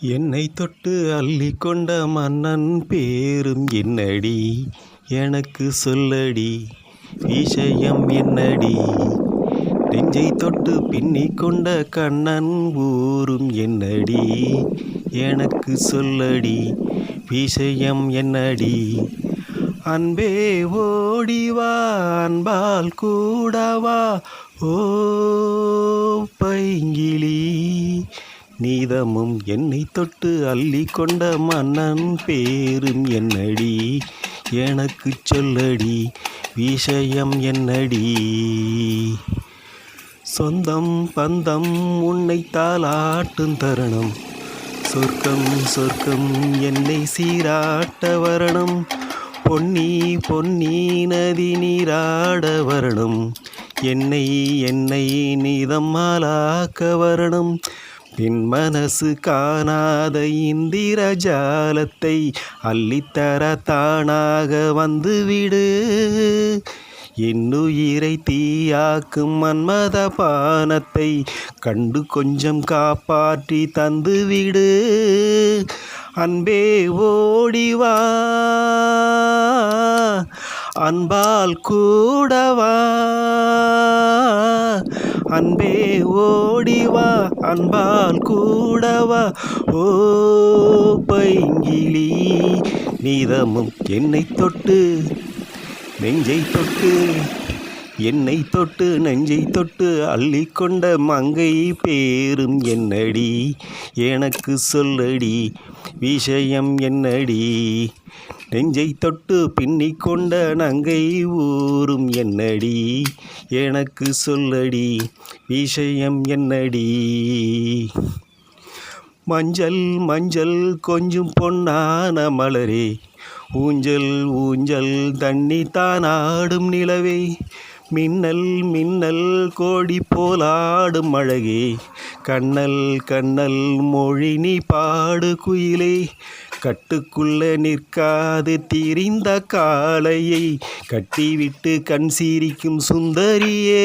என்னை தொட்டு அள்ளி கொண்ட மன்னன் பேரும் என்னடி? எனக்கு சொல்லடி விஷயம் என்னடி? நெஞ்சை தொட்டு பின்னிக் கொண்ட கண்ணன் ஊரும் என்னடி? எனக்கு சொல்லடி விஷயம் என்னடி? அன்பே ஓடிவா அன்பால் கூடவா? ஓ நீதமும் என்னை தொட்டு அள்ளி கொண்ட மன்னன் பேரும் என்னடி? எனக்கு சொல்லடி விஷயம் என்னடி? சொந்தம் பந்தம் உன்னை தாளாட்டும் தருணம். சொர்க்கம் சொர்க்கம் என்னை சீராட்ட வரணும். பொன்னி பொன்னி நதி நீராட வரணும். என்னை என்னை நீதம்மாலாக்க வரணும். என் மனசு காணாத இந்திர ஜாலத்தை அள்ளித்தர தானாக வந்துவிடு. என்னுயிரை தீயாக்கும் மன்மத பானத்தை கண்டு கொஞ்சம் காப்பாற்றி தந்துவிடு. அன்பே ஓடிவா அன்பால் கூடவா அன்பே ஓடிவா அன்பால் கூடவா? ஓ பைங்கிலி நீதமும் என்னை தொட்டு நெஞ்சை தொட்டு என்னை தொட்டு நெஞ்சை தொட்டு அள்ளிக்கொண்ட மங்கை பேரும் என்னடி? எனக்கு சொல்லடி விஷயம் என்னடி? நெஞ்சை தொட்டு பின்னிக் கொண்ட நங்கை ஊறும் என்னடி? எனக்கு சொல்லடி விஷயம் என்னடி? மஞ்சள் மஞ்சள் கொஞ்சம் பொன்னான மலரே. ஊஞ்சல் ஊஞ்சல் தண்ணி தானாடும் நிலவே. மின்னல் மின்னல் கோடி போலாடும் அழகே. கண்ணல் கண்ணல் மொழி நீ பாடு குயிலே. கட்டுக்குள்ள நிற்காது திரிந்த காளையை கட்டிவிட்டு கண் சீரிக்கும் சுந்தரியே.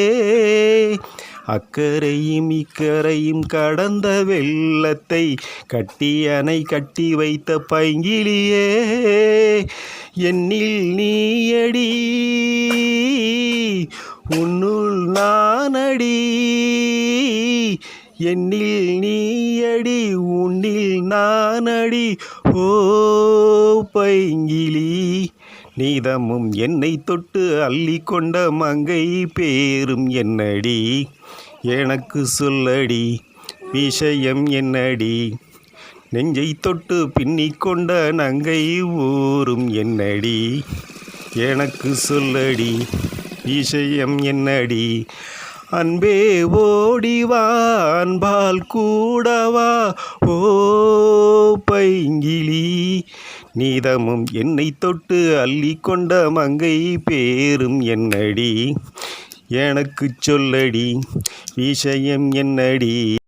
அக்கரையும் இக்கரையும் கடந்த வெள்ளத்தை கட்டி அணை கட்டி வைத்த பைங்கிலியே என்னில் நீயடி உன்னுள் நானடி. என்னில் நீயடி உன்னில் நானடி ஓ பைங்கிலி. நீதமும் என்னை தொட்டு அள்ளி கொண்ட மங்கை பேரும் என்னடி? எனக்கு சொல்லடி விஷயம் என்னடி? நெஞ்சை தொட்டு பின்னிக்கொண்ட நங்கை ஊரும் என்னடி? எனக்கு சொல்லடி விஷயம் என்னடி? அன்பே ஓடிவா அன்பால் கூடவா? ஓ பைங்கிலி நீதமும் என்னை தொட்டு அள்ளி கொண்ட மங்கை பேரும் என்னடி? எனக்கு சொல்லடி விஷயம் என்னடி?